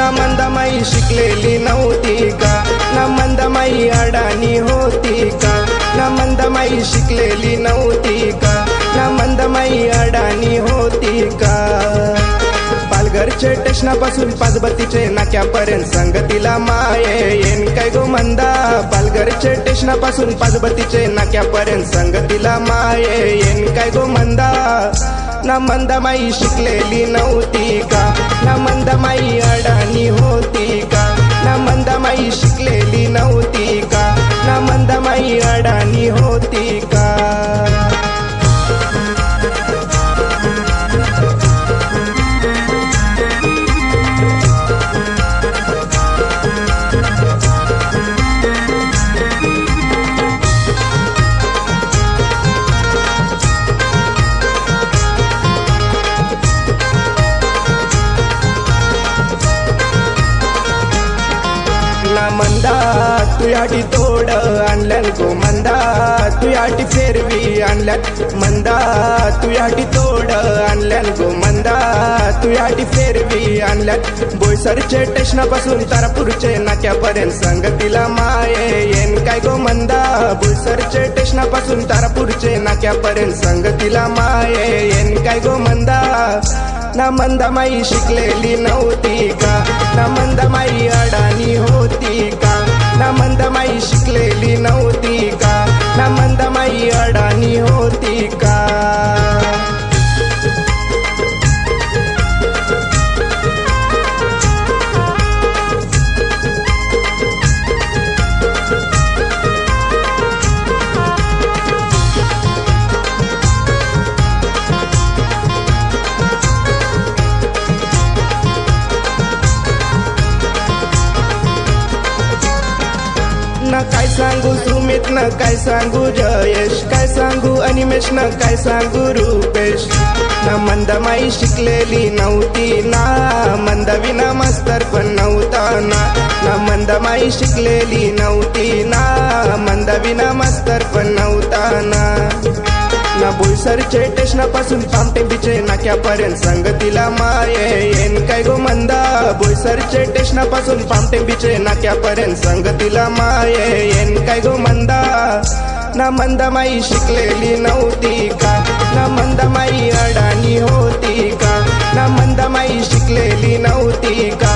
ना मंदमाई शिकलेली नव्हती का? ना मंदमाई अडाणी होती का? ना मंदमाई शिकलेली नव्हती का? ना मंदमाई अडाणी होती का? पालघरचे टेशनापासून पाचबत्तीचे नाक्यापर्यंत संगतीला माये येन काय गो मंदा? पालघरचे टेशनापासून पाचबत्तीचे नाक्यापर्यंत संगतीला माये येन काय गो मंदा? ना मंदमाई शिकलेली नव्हती का? ना मंदमाई अडाणी होती का? ना मंदमाई शिकलेली मंदा तुयाटी तोड आणल्यान गो मंदा तुयाटी फेरवी आणल्यात मंदा तुयाटी तोड आणल्यान गो मंदा तुयाटी फेरवी आणल्यात. बोईसरचे टेशनापासून तारापूरचे नाक्यापर्यंत संगतीला माये येन काय गो मंदा बोईसरचे टेशनापासून तारापूरचे नाक्यापर्यंत संगतीला माये येन काय गो मंदा ना मंदा माई शिकलेली नव्हती का? ना मंदा माई सांगू सुमित न काय सांगू जयेश? काय सांगू अनिमेश न काय सांगू रुपेश? न मंदमाई शिकलेली नव्हती ना मंदविना मास्तर पण नव्हता ना. न मंदमाई शिकलेली नव्हती ना मंदविना मास्तर पण नव्हता ना. ना बोईसरचे पामटे बिचे नाक्यापर्यंत संगतीला माये. येन काय गो पामटेंबीचे नाक्यापर्यंत संगतीला माये. येन काय गो मंदा? ना मंदामाई शिकलेली नव्हती का? ना मंदामाई अडाणी होती का? ना मंदामाई शिकलेली नव्हती का?